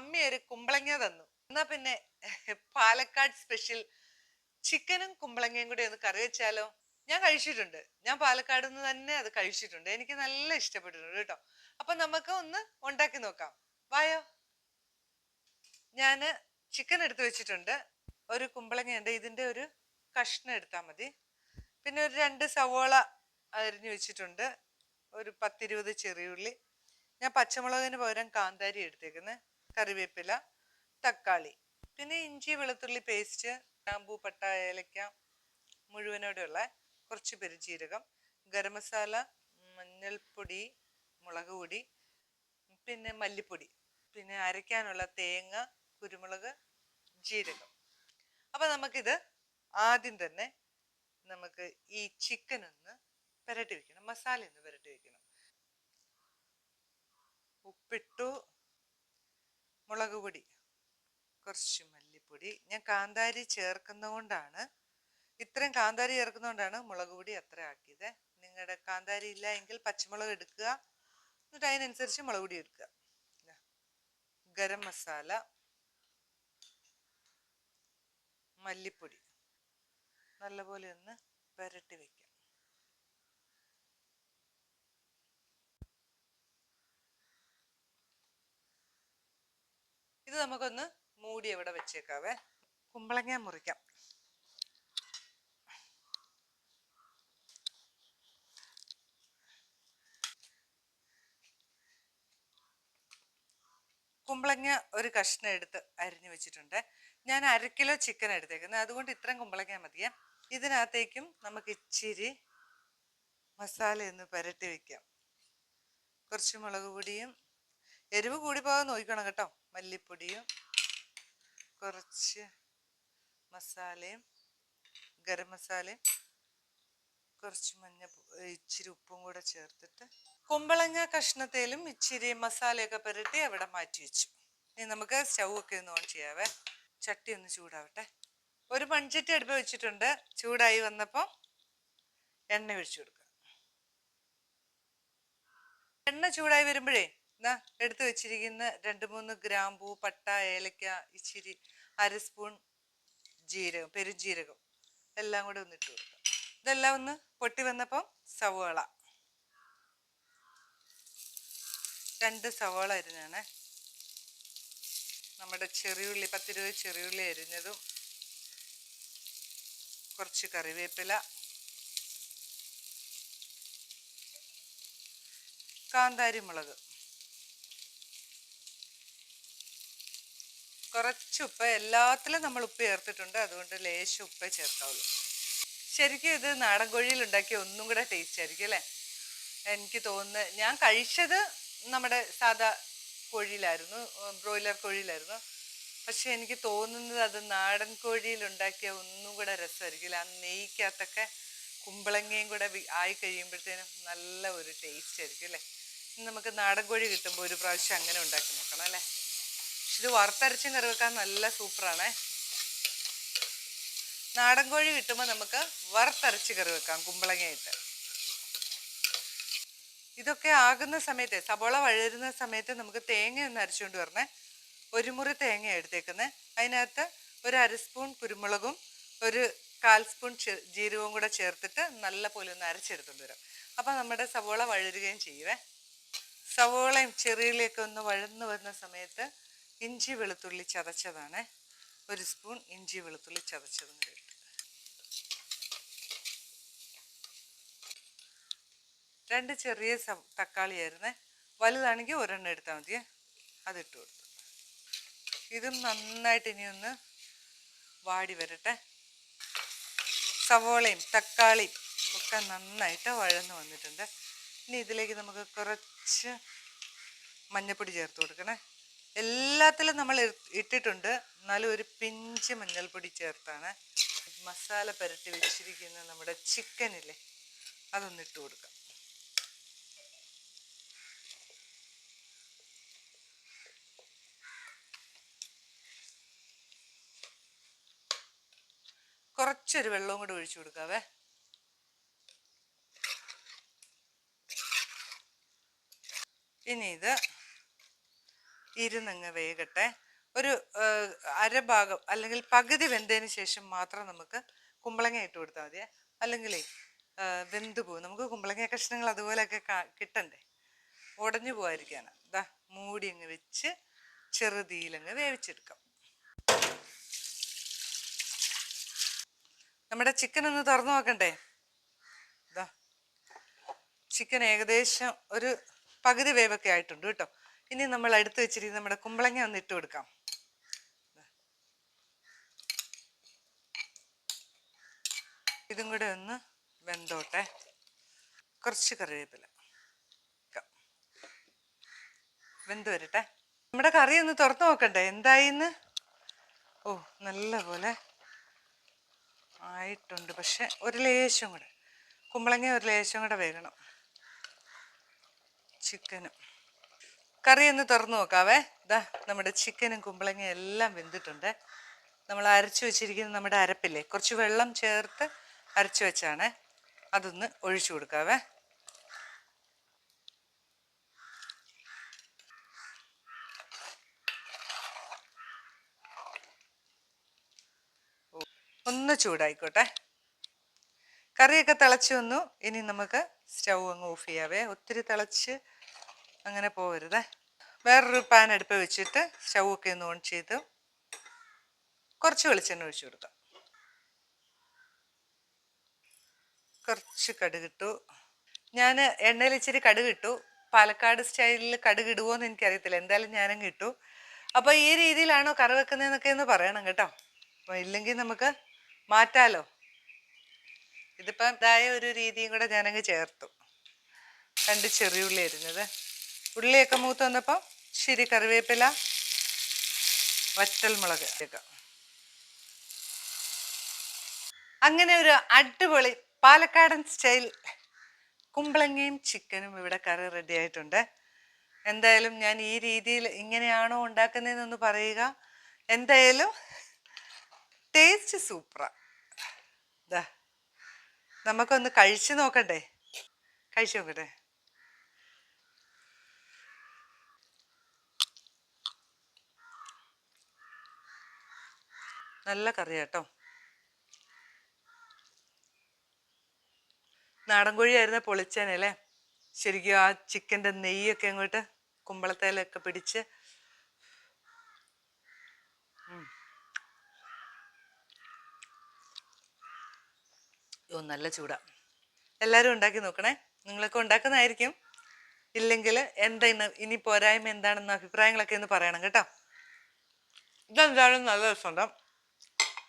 അമ്മ ഒരു കുമ്പളങ്ങ തന്നു. എന്നാ പിന്നെ പാലക്കാട് സ്പെഷ്യൽ ചിക്കനും കുമ്പളങ്ങയും കൂടി ഒന്ന് കറി വെച്ചാലോ? ഞാൻ കഴിച്ചിട്ടുണ്ട്. ഞാൻ പാലക്കാട് നിന്ന് തന്നെ അത് കഴിച്ചിട്ടുണ്ട്. എനിക്ക് നല്ല ഇഷ്ടപ്പെട്ടിട്ടുണ്ട് കേട്ടോ. അപ്പൊ നമുക്ക് ഒന്ന് ഉണ്ടാക്കി നോക്കാം. വായോ? ഞാൻ ചിക്കൻ എടുത്തു വെച്ചിട്ടുണ്ട്. ഒരു കുമ്പളങ്ങയുണ്ട് ഇതിന്റെ ഒരു കഷ്ണം എടുത്താൽ മതി. പിന്നെ ഒരു രണ്ട് സവോള അരിഞ്ഞു വെച്ചിട്ടുണ്ട്. ഒരു പത്തിരുപത് ചെറിയുള്ളി. ഞാൻ പച്ചമുളകിന് പകരം കാന്താരി എടുത്തേക്കുന്നത് കറിവേപ്പില തക്കാളി പിന്നെ ഇഞ്ചി വെളുത്തുള്ളി പേസ്റ്റ് ഗ്രാമ്പൂ പട്ട ഏലക്ക മുഴുവനോടെയുള്ള കുറച്ച് പെരുജീരകം ഗരം മസാല മഞ്ഞൾപ്പൊടി മുളക് പൊടി പിന്നെ മല്ലിപ്പൊടി പിന്നെ അരയ്ക്കാനുള്ള തേങ്ങ കുരുമുളക് ജീരകം. അപ്പൊ നമുക്കിത് ആദ്യം തന്നെ നമുക്ക് ഈ ചിക്കൻ ഒന്ന് പുരട്ടി വെക്കണം മസാല ഒന്ന് പുരട്ടി വെക്കണം. ഉപ്പിട്ടു മുളക് പൊടി കുറച്ച് മല്ലിപ്പൊടി. ഞാൻ കാന്താരി ചേർക്കുന്നതുകൊണ്ടാണ് ഇത്രയും കാന്താരി ചേർക്കുന്നതുകൊണ്ടാണ് മുളക് പൊടി അത്ര ആക്കിയത്. നിങ്ങളുടെ കാന്താരി ഇല്ല എങ്കിൽ പച്ചമുളക് എടുക്കുക. എന്നിട്ട് അതിനനുസരിച്ച് മുളക് പൊടി എടുക്കുക. ഗരം മസാല മല്ലിപ്പൊടി. നല്ലപോലെ ഒന്ന് പുരട്ടി വെക്കാം. ഇത് നമുക്കൊന്ന് മൂടി ഇവിടെ വെച്ചേക്കാവേ? കുമ്പളങ്ങ മുറിക്കാം. കുമ്പളങ്ങ ഒരു കഷ്ണം എടുത്ത് അരിഞ്ഞു വെച്ചിട്ടുണ്ട്. ഞാൻ അര കിലോ ചിക്കൻ എടുത്തേക്കുന്നത് അതുകൊണ്ട് ഇത്രയും കുമ്പളങ്ങ മതിയേ. ഇതിനകത്തേക്കും നമുക്ക് ഇച്ചിരി മസാല ഒന്ന് പുരട്ടി വെക്കാം. കുറച്ച് മുളക് പൊടിയും എരിവ് കൂടി പോകാൻ നോക്കിക്കണം കേട്ടോ. മല്ലിപ്പൊടിയും കുറച്ച് മസാലയും ഗരം മസാലയും കുറച്ച് മഞ്ഞ ഇച്ചിരി ഉപ്പും കൂടെ ചേർത്തിട്ട് കുമ്പളങ്ങ കഷ്ണത്തേലും ഇച്ചിരി മസാലയൊക്കെ പുരട്ടി അവിടെ മാറ്റി വെച്ചു. ഇനി നമുക്ക് സ്റ്റൗ ഒക്കെ ഒന്ന് ഓൺ ചെയ്യാവേ. ചട്ടി ഒന്ന് ചൂടാവട്ടെ. ഒരു മൺചട്ടി അടുപ്പ് വെച്ചിട്ടുണ്ട്. ചൂടായി വന്നപ്പോൾ എണ്ണ ഒഴിച്ചു കൊടുക്കുക. എണ്ണ ചൂടായി വരുമ്പോഴേ എടുത്തു വെച്ചിരിക്കുന്ന രണ്ട് മൂന്ന് ഗ്രാമ്പൂ പട്ട ഏലക്ക ഇച്ചിരി അര സ്പൂൺ ജീരകം പെരുംജീരകം എല്ലാം കൂടെ ഒന്ന് ഇട്ട് കൊടുക്കുക ഇതെല്ലാം ഒന്ന് പൊട്ടി വന്നപ്പം സവോള. രണ്ട് സവോള അരിഞ്ഞാണ്. നമ്മുടെ ചെറിയുള്ളി പത്തിരുപത് ചെറിയുള്ളി അരിഞ്ഞതും കുറച്ച് കറിവേപ്പില. കാന്താരി മുളക് കുറച്ച് ഉപ്പ് എല്ലാത്തിലും നമ്മൾ ഉപ്പ് ചേർത്തിട്ടുണ്ട്. അതുകൊണ്ട് ലേശം ഉപ്പേ ചേർക്കാവുള്ളൂ. ശരിക്കും ഇത് നാടൻ കോഴിയിൽ ഉണ്ടാക്കിയ ഒന്നും കൂടെ ടേസ്റ്റ് ആയിരിക്കും അല്ലേ? എനിക്ക് തോന്നുന്നത് ഞാൻ കഴിച്ചത് നമ്മുടെ സാധാ കോഴിയിലായിരുന്നു ബ്രോയിലർ കോഴിയിലായിരുന്നു. പക്ഷെ എനിക്ക് തോന്നുന്നത് അത് നാടൻ കോഴിയിൽ ഉണ്ടാക്കിയ ഒന്നും കൂടെ രസമായിരിക്കില്ല. ആ നെയ്ക്കകത്തൊക്കെ കുമ്പളങ്ങയും കൂടെ ആയി കഴിയുമ്പോഴത്തേനും നല്ല ഒരു ടേസ്റ്റ് ആയിരിക്കും അല്ലേ? നമുക്ക് നാടൻ കോഴി കിട്ടുമ്പോൾ ഒരു പ്രാവശ്യം അങ്ങനെ ഉണ്ടാക്കി നോക്കണം അല്ലേ? ഇത് വറുത്തരച്ച് കറി വെക്കാൻ നല്ല സൂപ്പറാണ്. നാടൻ കോഴി കിട്ടുമ്പോൾ നമുക്ക് വറുത്തരച്ച് കറി വെക്കാം കുമ്പളങ്ങയായിട്ട്. ഇതൊക്കെ ആകുന്ന സമയത്ത് സബോള വഴരുന്ന സമയത്ത് നമുക്ക് തേങ്ങ ഒന്ന് അരച്ചുകൊണ്ട് വരണേ. ഒരു മുറി തേങ്ങ എടുത്തേക്കുന്നത് അതിനകത്ത് ഒരു അര സ്പൂൺ കുരുമുളകും ഒരു കാൽ സ്പൂൺ ജീരകവും കൂടെ ചേർത്തിട്ട് നല്ല പോലെ ഒന്ന് അരച്ചെടുത്തുകൊണ്ട് വരാം. അപ്പം നമ്മുടെ സവോള വഴരുകയും ചെയ്യുവേ. സവോളയും ചെറിയിലേക്ക് ഒന്ന് വഴന്നു വരുന്ന സമയത്ത് ഇഞ്ചി വെളുത്തുള്ളി ചതച്ചതാണ്. ഒരു സ്പൂൺ ഇഞ്ചി വെളുത്തുള്ളി ചതച്ചതും കൂടി രണ്ട് ചെറിയ തക്കാളി തക്കാളിയായിരുന്നേ. വലുതാണെങ്കിൽ ഒരെണ്ണം എടുത്താൽ മതി അതിട്ട് കൊടുത്തു. ഇതും നന്നായിട്ട് ഇനി ഒന്ന് വാടി വരട്ടെ. സവോളയും തക്കാളിയും ഒക്കെ നന്നായിട്ട് വഴന്ന് വന്നിട്ടുണ്ട്. ഇനി ഇതിലേക്ക് നമുക്ക് കുറച്ച് മഞ്ഞൾപ്പൊടി ചേർത്ത് കൊടുക്കണേ. എല്ലാത്തിലും നമ്മൾ ഇട്ടിട്ടുണ്ട്. എന്നാലും ഒരു പിഞ്ച് മഞ്ഞൾപ്പൊടി ചേർത്താണ്. മസാല പുരട്ടി വെച്ചിരിക്കുന്ന നമ്മുടെ ചിക്കനില്ലേ അതൊന്ന് ഇട്ട് കൊടുക്കാം. കുറച്ചൊരു വെള്ളവും കൂടി ഒഴിച്ചു കൊടുക്കാവേ. ഇനി ഇത് ഇരുന്നങ്ങ് വേകട്ടെ. ഒരു അരഭാഗം അല്ലെങ്കിൽ പകുതി വെന്തതിന് ശേഷം മാത്രം നമുക്ക് കുമ്പളങ്ങ ഇട്ട് കൊടുത്താൽ മതിയെ. അല്ലെങ്കിലേ വെന്ത് പോകും നമുക്ക് കുമ്പളങ്ങ കഷ്ണങ്ങൾ അതുപോലെയൊക്കെ കിട്ടണ്ടേ? ഉടഞ്ഞു പോകാതിരിക്കാനാണ് ഇതാ മൂടി അങ്ങ് വെച്ച് ചെറുതീലങ്ങ് വേവിച്ചെടുക്കാം. നമ്മുടെ ചിക്കൻ ഒന്ന് തുറന്നു നോക്കണ്ടേ? ഇതാ ചിക്കൻ ഏകദേശം ഒരു പകുതി വേവൊക്കെ ആയിട്ടുണ്ട് കേട്ടോ. ഇനി നമ്മൾ അടുത്ത് വെച്ചിരിക്കുന്ന നമ്മുടെ കുമ്പളങ്ങ ഒന്ന് ഇട്ട് കൊടുക്കാം. ഇതും കൂടെ ഒന്ന് വെന്തോട്ടെ. കുറച്ച് കറിവേപ്പില. വെന്ത് വരട്ടെ. നമ്മുടെ കറി ഒന്ന് തുറന്നു നോക്കണ്ടേ? എന്തായിന്ന്? ഓ നല്ല പോലെ ആയിട്ടുണ്ട്. പക്ഷെ ഒരു ലേശം കൂടെ. കുമ്പളങ്ങ ഒരു ലേശം കൂടെ വേകണം. ചിക്കനും. കറി ഒന്ന് തുറന്നു നോക്കാവേ. ഇതാ നമ്മുടെ ചിക്കനും കുമ്പളങ്ങയും എല്ലാം വെന്തിട്ടുണ്ട്. നമ്മൾ അരച്ചു വെച്ചിരിക്കുന്ന നമ്മുടെ അരപ്പില്ലേ കുറച്ച് വെള്ളം ചേർത്ത് അരച്ചു വെച്ചാണ് അതൊന്ന് ഒഴിച്ചു കൊടുക്കാവേ. ഒന്ന് ചൂടായിക്കോട്ടെ. കറിയൊക്കെ തിളച്ചു വന്നു. ഇനി നമുക്ക് സ്റ്റൗ അങ്ങ് ഓഫ് ചെയ്യാവേ. ഒത്തിരി തിളച്ച് അങ്ങനെ പോകരുത് വേറൊരു പാൻ അടുപ്പ് വെച്ചിട്ട് സ്റ്റൗ ഒക്കെ ഒന്ന് ഓൺ ചെയ്ത് കുറച്ച് വെളിച്ചെണ്ണ ഒഴിച്ചു കൊടുക്കാം. കുറച്ച് കടുകിട്ടു. ഞാൻ എണ്ണയിൽ ഇച്ചിരി കടുകിട്ടു. പാലക്കാട് സ്റ്റൈലിൽ കടുക് ഇടുമോ എന്ന് എനിക്കറിയത്തില്ല. എന്തായാലും ഞാനങ്ങ് ഇട്ടു. അപ്പോൾ ഈ രീതിയിലാണോ കറി വെക്കുന്നതെന്നൊക്കെ ഒന്ന് പറയണം കേട്ടോ. അപ്പോൾ ഇല്ലെങ്കിൽ നമുക്ക് മാറ്റാലോ. ഇതിപ്പം ഇതായ ഒരു രീതിയും കൂടെ ഞാനങ്ങ് ചേർത്തു. രണ്ട് ചെറിയുള്ളി അരിഞ്ഞത്. ഉള്ളിയൊക്കെ മൂത്ത് വന്നപ്പോൾ ശരി കറിവേപ്പില വറ്റൽമുളക് ചേർക്കാം അങ്ങനെ ഒരു അടിപൊളി പാലക്കാടൻ സ്റ്റൈൽ കുമ്പളങ്ങയും ചിക്കനും ഇവിടെ കറി റെഡി ആയിട്ടുണ്ട്. എന്തായാലും ഞാൻ ഈ രീതിയിൽ ഇങ്ങനെയാണോ ഉണ്ടാക്കുന്നതെന്നൊന്ന് പറയുക. എന്തായാലും ടേസ്റ്റ് സൂപ്പറാണ് നമുക്കൊന്ന് കഴിച്ചു നോക്കണ്ടേ? കഴിച്ചു നോക്കട്ടെ? നല്ല കറി കേട്ടോ നാടൻ കോഴിയായിരുന്ന പൊളിച്ചേനല്ലേ ശരിക്കും ആ ചിക്കന്റെ നെയ്യൊക്കെ അങ്ങോട്ട് കുമ്പളത്തേലൊക്കെ പിടിച്ച്. ഓ നല്ല ചൂടാ. എല്ലാവരും ഉണ്ടാക്കി നോക്കണേ. നിങ്ങളൊക്കെ ഉണ്ടാക്കുന്നതായിരിക്കും. ഇല്ലെങ്കിൽ എന്താ ഇന്ന് ഇനി പോരായ്മ എന്താണെന്ന് അഭിപ്രായങ്ങളൊക്കെ ഒന്ന് പറയണം കേട്ടോ. ഇതെന്തായാലും നല്ല രസമുണ്ട്.